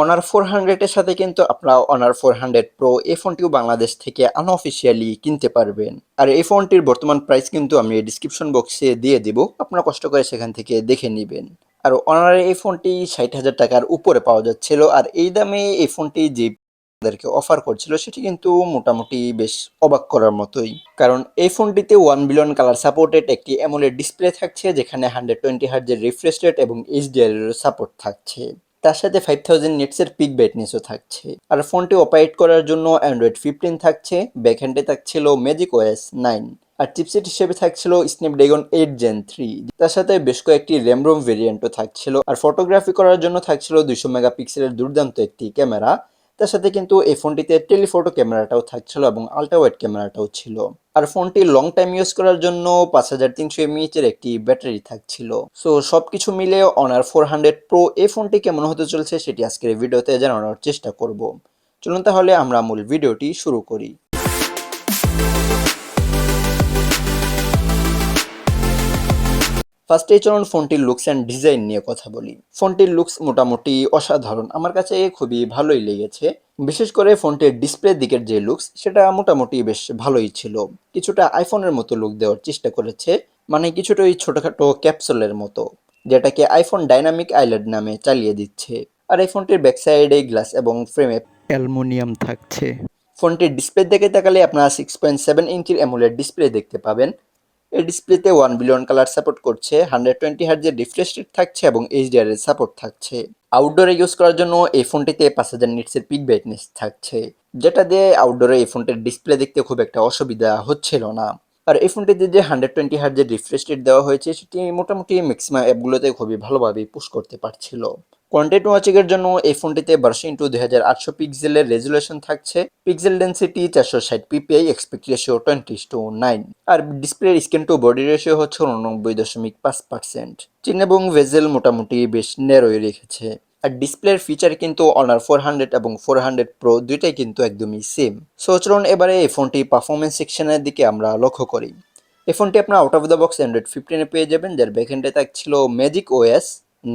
Honour four হান্ড্রেডের সাথে কিন্তু আপনারা অনার ফোর হান্ড্রেড প্রো এই ফোনটিও বাংলাদেশ থেকে আনঅফিসিয়ালি কিনতে পারবেন। আর এই ফোনটির বর্তমান প্রাইস কিন্তু আমি ডিসক্রিপশন বক্সে দিয়ে দিব। আপনারা কষ্ট করে সেখান থেকে দেখে নেবেন। আর অনারের এই ফোনটি ষাট হাজার টাকার উপরে পাওয়া যাচ্ছিল। আর এই দামে এই ফোনটি যে তাদেরকে অফার করছিল, সেটি কিন্তু মোটামুটি বেশ অবাক করার মতোই। কারণ এই ফোনটিতে ওয়ান বিলিয়ন কালার সাপোর্টেড একটি অ্যামোলেড ডিসপ্লে থাকছে, যেখানে হান্ড্রেড টোয়েন্টি হার্জের রিফ্রেশ রেট এবং এইচডিআর সাপোর্ট থাকছে। তার সাথে ফাইভ থাউজেন্ড নেটসের পিক ব্রাইটনেসও থাকছে। আর ফোনটি অপারেট করার জন্য অ্যান্ড্রয়েড ফিফটিন থাকছে ব্যাকহ্যান্ডে থাকছিল ম্যাজিক ওএস নাইন আর চিপসেট হিসেবে থাকছিল স্ন্যাপড্রাগন এইট জেন থ্রি তার সাথে বেশ কয়েকটি র্যামরোম ভেরিয়েন্টও থাকছিল, আর ফটোগ্রাফি করার জন্য থাকছিল দুইশো মেগাপিক্সেলের দুর্দান্ত একটি ক্যামেরা তার সাথে কিন্তু এই ফোনটিতে টেলিফোটো ক্যামেরাটাও থাকছিল এবং আল্ট্রা ওয়াইড ক্যামেরাটাও ছিল। আর ফোনটি লং টাইম ইউজ করার জন্য পাঁচ হাজার তিনশো এমএইচের একটি ব্যাটারি থাকছিল। সো সবকিছু মিলে অনার ফোর হান্ড্রেড প্রো এই ফোনটি কেমন হতে চলছে সেটি আজকের ভিডিওতে জানানোর চেষ্টা করব। চলুন তাহলে আমরা মূল ভিডিওটি শুরু করি। ফার্স্টে চলুন ফোনটির লুকস অ্যান্ড ডিজাইন নিয়ে কথা বলি। ফোনটির লুকস মোটামুটি অসাধারণ। আমার কাছে খুবই ভালোই লেগেছে। বিশেষ করে ফোনটির ডিসপ্লের দিকের যে লুকস সেটা মোটামুটি বেশ ভালোই ছিল। কিছুটা আইফোনের মতো লুক দেওয়ার চেষ্টা করেছে। মানে কিছুটা ওই ছোটোখাটো ক্যাপসুলের মতো যেটাকে আইফোন ডাইনামিক আইল্যান্ড নামে চালিয়ে দিচ্ছে। আর এই ফোনটির ব্যাক সাইডে গ্লাস এবং ফ্রেমে অ্যালমোনিয়াম থাকছে। ফোনটির ডিসপ্লে দিকে তাকালে আপনারা সিক্স পয়েন্ট সেভেন ইঞ্চির অ্যামুলেট ডিসপ্লে দেখতে পাবেন। এই ডিসপ্লেতে ওয়ান বিলিয়ন কালার সাপোর্ট করছে হান্ড্রেড টোয়েন্টি হার্জের রিফ্রেশ রেট থাকছে এবং এইচডিআর এর সাপোর্ট থাকছে। আউটডোরে ইউজ করার জন্য এই ফোনটিতে পাঁচ হাজার নিটসের পিক ব্রাইটনেস থাকছে। যেটা দিয়ে আউটডোরে এই ফোনটির ডিসপ্লে দেখতে খুব একটা অসুবিধা হচ্ছিল না। আর এই ফোনটিতে যে হান্ড্রেড টোয়েন্টি হার্জের রিফ্রেশ রেট দেওয়া হয়েছে, সেটি মোটামুটি ম্যাক্সিমাম অ্যাপগুলোতে খুবই ভালোভাবে পুশ করতে পারছিল। কন্টেন্ট ওয়াচিংয়ের জন্য এই ফোনটিতে বারোশো ইন্টু দুই হাজার আটশো পিক্সেলের রেজুলেশন থাকছে। পিক্সেল ডেন্সিটি চারশো ষাট PPI aspect ratio twenty to nine আর ডিসপ্লের স্ক্রিন টু বডি রেশিও হচ্ছে উননব্বই দশমিক পাঁচ পার্সেন্ট। চিন এবং ভেজেল মোটামুটি বেশ নেরোই রেখেছে। আর ডিসপ্লের ফিচার কিন্তু অনার ফোর হান্ড্রেড এবং ফোর হান্ড্রেড প্রো দুইটাই কিন্তু একদমই সেম সো চলুন এবারে এই ফোনটি পারফরমেন্স সেকশনের দিকে আমরা লক্ষ্য করি। এই ফোনটি আপনার out of the box Android ফিফটিনে পেয়ে যাবেন, যার ব্যাকহ্যান্ডে থাকছিল ম্যাজিক ওএস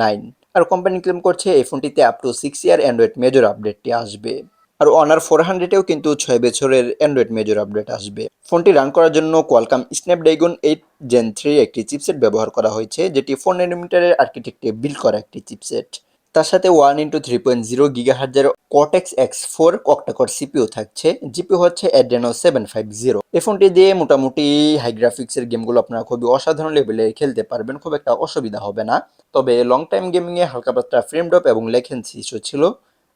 নাইন আর কোম্পানি ক্লেম করছে এই ফোনটিতে up to six year Android major আপডেটটি আসবে। আর অনার ফোর হান্ড্রেডেও কিন্তু ছয় বছরের অ্যান্ড্রয়েড মেজর আপডেট আসবে। ফোনটি রান করার জন্য Qualcomm Snapdragon eight gen three একটি চিপসেট ব্যবহার করা হয়েছে, যেটি ফোর নানোমিটারের আর্কিটেক্টে বিল্ড করা একটি চিপসেট তার সাথে one into three point zero গিগাহার্জের Cortex X four octa core CPU থাকছে। জিপিও হচ্ছে অ্যাড্রেনো সেভেন ফাইভ জিরো এই ফোনটি দিয়ে মোটামুটি হাই গ্রাফিক্সের গেমগুলো আপনারা খুবই অসাধারণ লেভেলে খেলতে পারবেন, খুব একটা অসুবিধা হবে না। তবে লং টাইম গেমিংয়ে হালকা পাতলা ফ্রেম ড্রপ এবং লেখেন্সি ইস্যু ছিল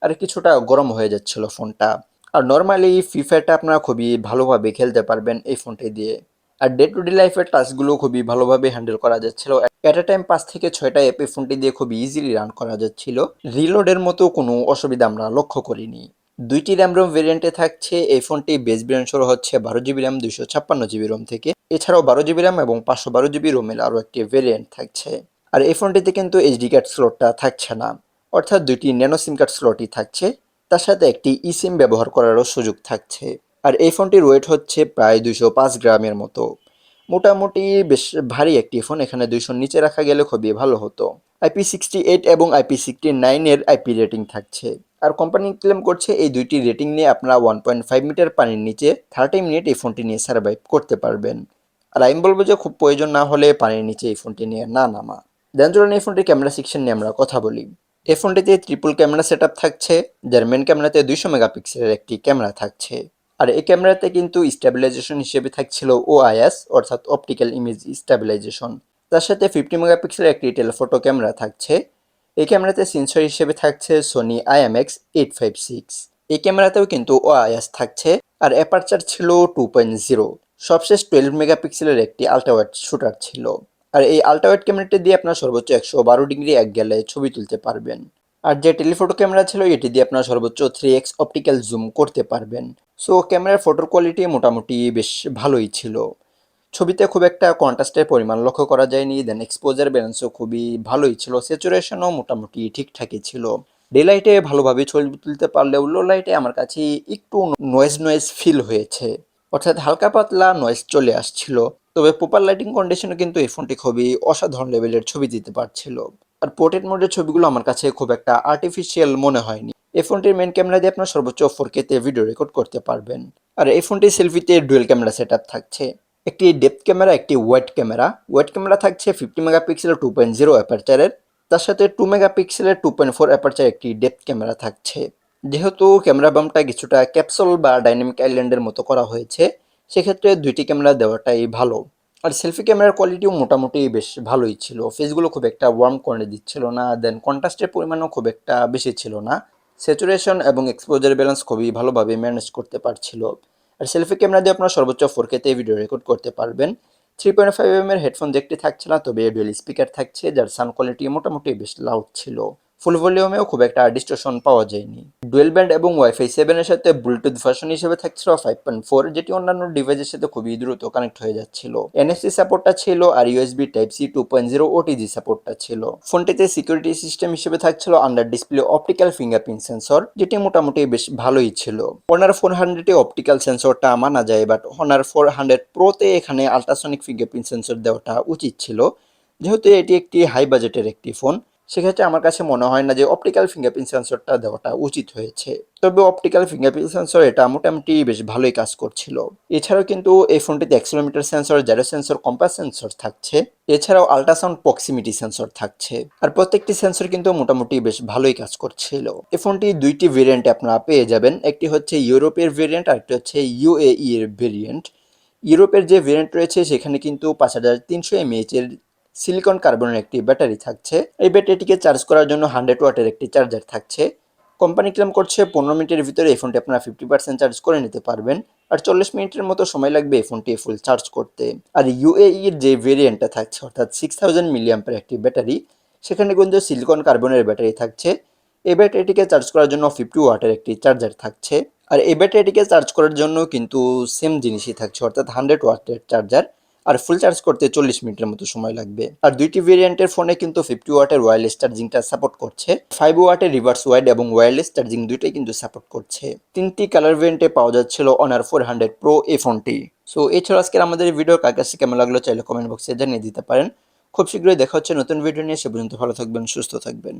আর কিছুটা গরম হয়ে যাচ্ছিল ফোনটা। আর নর্মালি ফ্রি ফায়ারটা আপনারা খুবই ভালোভাবে খেলতে পারবেন এই ফোনটি দিয়ে। আর ডে টু ডে লাইফের টাস্কগুলো খুবই ভালোভাবে হ্যান্ডেল করা যাচ্ছিল। অ্যাট এ টাইম পাঁচ থেকে ছয়টা অ্যাপ ফোনটি দিয়ে খুবই ইজিলি রান করা যাচ্ছিল। রিলোডের মতো কোনো অসুবিধা আমরা লক্ষ্য করিনি। দুইটি র্যাম রোম ভেরিয়েন্টে থাকছে। এই ফোনটি বেস ভেরিয়েন্ট শুরু হচ্ছে বারো জিবি র্যাম দুইশো ছাপ্পান্ন জিবি রোম থেকে। এছাড়াও বারো জিবি র্যাম এবং পাঁচশো বারো জিবি রোমের আরও একটি ভেরিয়েন্ট থাকছে। আর এই ফোনটিতে কিন্তু এইচডি কার্ড স্লটটা থাকছে না। অর্থাৎ দুইটি ন্যানো সিম কার্ড স্লটই থাকছে। তার সাথে একটি ই সিম ব্যবহার করারও সুযোগ থাকছে। আর এই ফোনটির ওয়েট হচ্ছে প্রায় দুইশো পাঁচ গ্রামের মতো। মোটামুটি বেশ ভারী একটি ফোন এখানে দুইশোর নিচে রাখা গেলে খুবই ভালো হতো। আইপি সিক্সটি এইট এবং আইপি সিক্সটি নাইনের আইপি রেটিং থাকছে। আর কোম্পানি ক্লেম করছে এই দুইটি রেটিং নিয়ে আপনারা ওয়ান পয়েন্ট ফাইভ মিটার পানির নিচে থার্টি মিনিট এই ফোনটি নিয়ে সার্ভাইভ করতে পারবেন। আর আমি বলব যে খুব প্রয়োজন না হলে পানির নিচে এই ফোনটি নিয়ে না নামা। দেন চলুন এই ফোনটির ক্যামেরা সেকশন নিয়ে আমরা কথা বলি। এই ফোনটিতে ট্রিপল ক্যামেরা সেট থাকছে, যার মেন ক্যামেরাতে দুইশো মেগাপিক্সেলের একটি ক্যামেরা থাকছে। আর এই ক্যামেরাতে কিন্তু স্টেবিলাইজেশন হিসেবে থাকছিল ওআইএস অর্থাৎ অপটিক্যাল ইমেজ স্টেবিলাইজেশন তার সাথে ফিফটি মেগাপিক্সেলের একটি টেলিফোটো ক্যামেরা থাকছে। এই ক্যামেরাতে সেন্সর হিসেবে থাকছে Sony IMX eight five six এই ক্যামেরাতেও কিন্তু ওআইএস থাকছে, আর অ্যাপারচার ছিল টু পয়েন্ট জিরো সবশেষ টুয়েলভ মেগাপিক্সেলের একটি আল্ট্রাওয়াইড শুটার ছিল। আর এই আল্ট্রাওয়াইড ক্যামেরাটি দিয়ে আপনার সর্বোচ্চ একশো বারো ডিগ্রি এক গেলে ছবি তুলতে পারবেন। আর যে টেলিফোটো ক্যামেরা ছিল, এটি দিয়ে আপনার সর্বোচ্চ থ্রি এক্স অপটিক্যাল জুম করতে পারবেন। সো ক্যামেরার ফটোর কোয়ালিটি মোটামুটি বেশ ভালোই ছিল। ছবিতে খুব একটা কন্ট্রাস্টের পরিমাণ লক্ষ্য করা যায়নি। দেন এক্সপোজার ব্যালেন্সও খুবই ভালোই ছিল। স্যাচুরেশনও মোটামুটি ঠিকঠাকই ছিল। ডে লাইটে ভালোভাবে ছবি তুলতে পারলেও লো লাইটে আমার কাছে একটু নয়েজ নয়েজ ফিল হয়েছে। অর্থাৎ হালকা পাতলা নয়েজ চলে আসছিল। তবে প্রপার লাইটিং কন্ডিশনে কিন্তু এই ফোনটি খুবই অসাধারণ লেভেলের ছবি দিতে পারছিল। আর পোর্ট্রেট মোডের ছবিগুলো আমার কাছে খুব একটা আর্টিফিশিয়াল মনে হয়নি। এই ফোনটির মেন ক্যামেরা দিয়ে আপনার সর্বোচ্চ ফোর তে ভিডিও রেকর্ড করতে পারবেন। আর এই ফোনটির সেলফিতে ডুয়েল ক্যামেরা সেট থাকছে। একটি ডেপথ ক্যামেরা একটি ওয়াইড ক্যামেরা ওয়াইড ক্যামেরা থাকছে fifty megapixel two point zero অ্যাপারচারের তার সাথে টু মেগাপিক্সেলের টু পয়েন্ট ফোর অ্যাপারচার একটি ডেপথ ক্যামেরা থাকছে। যেহেতু ক্যামেরা বামটা কিছুটা ক্যাপসুল বা ডাইনামিক আইল্যান্ডের মতো করা হয়েছে, সেক্ষেত্রে দুইটি ক্যামেরা দেওয়াটাই ভালো। আর সেলফি ক্যামেরার কোয়ালিটিও মোটামুটি বেশ ভালোই ছিল। ফেসগুলো খুব একটা ওয়ার্ম করে দিচ্ছিল না দেন কন্ট্রাস্টের পরিমাণও খুব একটা বেশি ছিল না। স্যাচুরেশন এবং এক্সপোজার ব্যালেন্স খুবই ভালোভাবে ম্যানেজ করতে পারছিল। আর সেলফি ক্যামেরা দিয়ে আপনার সর্বোচ্চ ফোর কেতে ভিডিও রেকর্ড করতে পারবেন। থ্রি পয়েন্ট ফাইভ এম এর হেডফোন দেখতে থাকছে না, তবে ডুয়েল স্পিকার থাকছে, যার সাউন্ড কোয়ালিটি মোটামুটি বেশ লাউড ছিল। ফুল ভলিউমেও খুব একটা ডিস্টোশন পাওয়া যায়নি। ডুয়েল ব্যান্ড এবং ওয়াইফাই সেভেনের সাথে ব্লুটুথ ভার্সন হিসেবে থাকছিল ফাইভ পয়েন্ট ফোর যেটি অন্যান্য ডিভাইসের সাথে খুবই দ্রুত কানেক্ট হয়ে যাচ্ছিল। এনএফসি সাপোর্টটা ছিল আর USB type C two point zero OTG সাপোর্টটা ছিল। ফোনটিতে সিকিউরিটি সিস্টেম হিসেবে থাকছিল under display optical fingerprint sensor যেটি মোটামুটি বেশ ভালোই ছিল। অনার ফোর হান্ড্রেডে অপটিক্যাল সেন্সরটা মানা যায় বাট অনার ফোর হান্ড্রেড প্রোতে এখানে আল্ট্রাসনিক ফিঙ্গারপ্রিন্ট সেন্সর দেওয়াটা উচিত ছিল। যেহেতু এটি একটি হাই বাজেটের একটি ফোন সেক্ষেত্রে আমার কাছে মনে হয় না যে অপটিক্যাল ফিঙ্গারপ্রিন্ট সেন্সরটা দেওয়াটা উচিত হয়েছে। তবে অপটিক্যাল ফিঙ্গারপ্রিন্ট সেন্সর এটা মোটামুটি বেশ ভালোই কাজ করছিল। এছাড়াও কিন্তু এই ফোনটিতে accelerometer sensor gyro sensor compass sensor থাকছে। এছাড়াও আল্ট্রাসাউন্ড প্রক্সিমিটি সেন্সর থাকছে। আর প্রত্যেকটি সেন্সর কিন্তু মোটামুটি বেশ ভালোই কাজ করছিল। এই ফোনটি দুইটি ভেরিয়েন্টে আপনারা পেয়ে যাবেন। একটি হচ্ছে ইউরোপের ভেরিয়েন্ট আর একটি হচ্ছে ইউএই এর ভেরিয়েন্ট ইউরোপের যে ভেরিয়েন্ট রয়েছে সেখানে কিন্তু পাঁচ হাজার তিনশো এমএইচ এর সিলিকন কার্বনের একটি ব্যাটারি থাকছে। এই ব্যাটারিটিকে চার্জ করার জন্য হান্ড্রেড ওয়াটের একটি চার্জার থাকছে। কোম্পানি ক্লেম করছে পনেরো মিনিটের ভিতরে এই ফোনটি আপনারা ফিফটি পার্সেন্ট চার্জ করে নিতে পারবেন। আর চল্লিশ মিনিটের মতো সময় লাগবে এই ফোনটি ফুল চার্জ করতে। আর ইউএই এর যে ভেরিয়েন্টটা থাকছে, অর্থাৎ সিক্স থাউজেন্ড মিলিয়াম্পের একটি ব্যাটারি, সেখানে কিন্তু সিলিকন কার্বনের ব্যাটারি থাকছে। এই ব্যাটারিটিকে চার্জ করার জন্য ফিফটি ওয়াটের একটি চার্জার থাকছে। আর এই ব্যাটারিটিকে চার্জ করার জন্য কিন্তু সেম জিনিসই থাকছে, অর্থাৎ হান্ড্রেড ওয়াটের চার্জার আর ফুল চার্জ করতে চল্লিশ মিনিটের মতো সময় লাগবে। আর দুইটি ভেরিয়েন্টের ফোনে কিন্তু ফিফটি ওয়াটের ওয়্যারলেস চার্জিংটা সাপোর্ট করছে। ফাইভ ওয়াটের রিভার্স ওয়াইড এবং ওয়্যারলেস চার্জিং দুইটাই কিন্তু সাপোর্ট করছে। তিনটি কালার ভেরিয়েন্টে পাওয়া যাচ্ছিল অনার ফোর হান্ড্রেড প্রো এই ফোনটি সো এছাড়া আজকের আমাদের ভিডিও কার কাছে কেমন লাগল চাইলে কমেন্ট বক্সে জানিয়ে দিতে পারেন। খুব শীঘ্রই দেখা হচ্ছে নতুন ভিডিও নিয়ে, সে পর্যন্ত ভালো থাকবেন, সুস্থ থাকবেন।